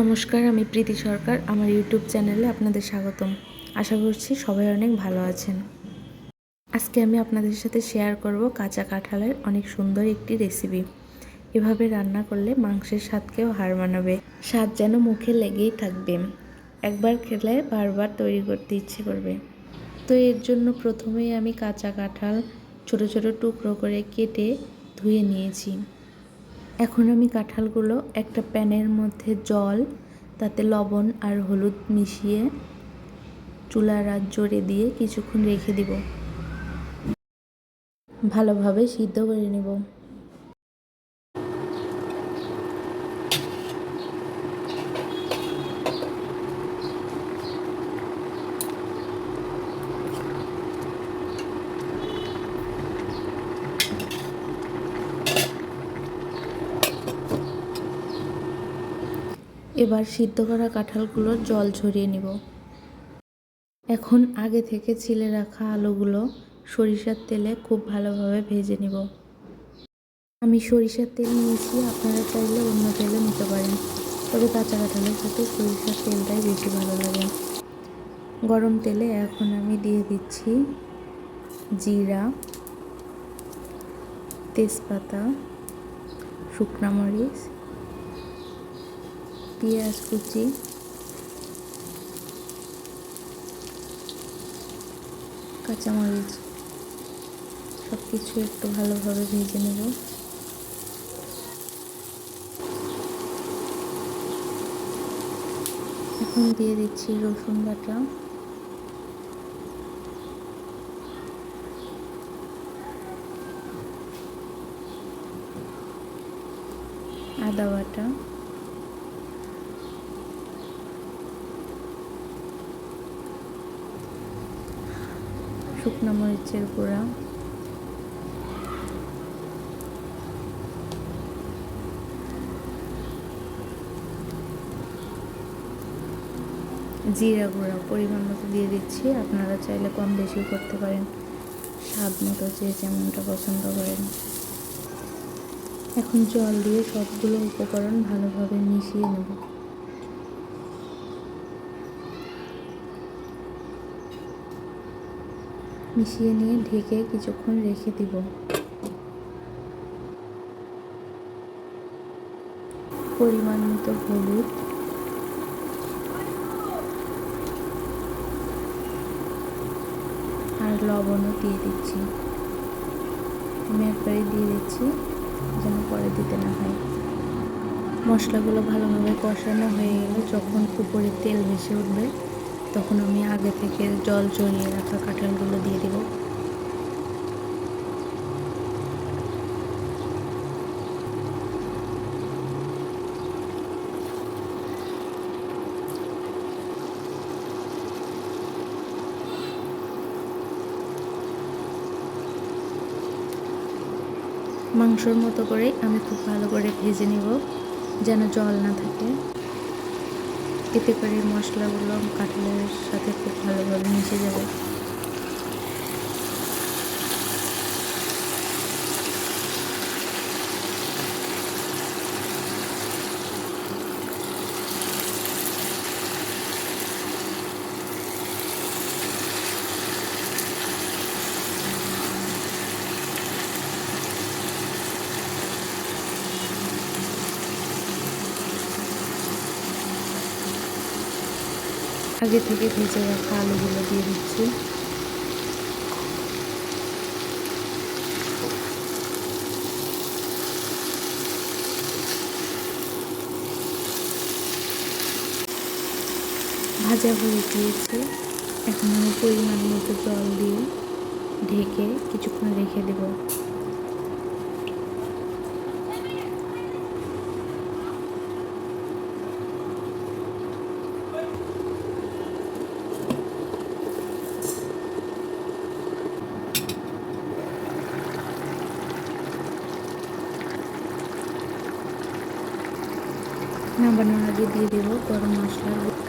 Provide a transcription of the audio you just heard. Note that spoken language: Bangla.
নমস্কার, আমি প্রীতি সরকার। আমার ইউটিউব চ্যানেলে আপনাদের স্বাগতম। আশা করছি সবাই অনেক ভালো আছেন। আজকে আমি আপনাদের সাথে শেয়ার করব কাঁচা কাঁঠালের অনেক সুন্দর একটি রেসিপি এভাবে রান্না করলে মাংসের স্বাদকেও হার মানাবে। স্বাদ যেন মুখে লেগেই থাকবে। একবার খেলে বারবার তৈরি করতে ইচ্ছে করবে। তো এর জন্য প্রথমেই আমি কাঁচা কাঁঠাল ছোট ছোট টুকরো করে কেটে ধুয়ে নিয়েছি। এখন আমি কাঁঠালগুলো একটা প্যানের মধ্যে জল, তাতে লবণ আর হলুদ মিশিয়ে চুলার আর জোরে দিয়ে কিছুক্ষণ রেখে দিব। ভালোভাবে সিদ্ধ করে নেব। এবার সিদ্ধ করা কাঁঠালগুলোর জল ঝরিয়ে নিব। এখন আগে থেকে ছিলে রাখা আলুগুলো সরিষার তেলে খুব ভালোভাবে ভেজে নিব। আমি সরিষার তেল নিয়েছি, আপনারা চাইলে অন্য তেলে নিতে পারেন। তবে কাঁচা কাঁঠালের সাথে সরিষার তেলটাই বেশি ভালো লাগে। গরম তেলে এখন আমি দিয়ে দিচ্ছি জিরা, তেজপাতা, শুকনা মরিচ পেঁয়াজ কুচি কাঁচামরিচ সব কিছু একটু ভালোভাবে ভেজে নেব। এখন দিয়ে দিচ্ছি রসুন বাটা। আদা বাটা। শুকনো মরিচের গুঁড়া। জিরা গুঁড়া পরিমাণ মতো দিয়ে দিচ্ছি। আপনারা চাইলে কম বেশি করতে পারেন। স্বাদ মতো যে যেমনটা পছন্দ করেন। এখন জল দিয়ে সবগুলো উপকরণ ভালোভাবে মিশিয়ে নেব। মিশিয়ে নিয়ে ঢেকে কিছুক্ষণ রেখে দিব। পরিমাণ মতো হলুদ। আর লবণও দিয়ে দিচ্ছি। আমি একবারে দিয়ে দিচ্ছি যেন পরে দিতে না হয়। মশলাগুলো ভালোভাবে কষানো হয়ে গেলে যখন উপরে তেল ভেসে উঠবে তখন আমি আগে থেকে জল চড়িয়ে রাখা কাঁঠালগুলো দিয়ে দেব। মাংসর মতো করে আমি খুব ভালো করে ভেজে নেব, যেন জল না থাকে। এতে পারি মশলাগুলো কাঁঠালের সাথে খুব ভালোভাবে মিশে যাবে। আগে থেকে ভেজে রাখা আলুগুলো দিয়ে দিচ্ছি। ভাজা হয়ে গিয়েছে। এখন আমি পরিমাণ মতো জল দিয়ে ঢেকে কিছুক্ষণ রেখে দেবো। নামানোর আগে দিয়ে দেবো গরম মশলার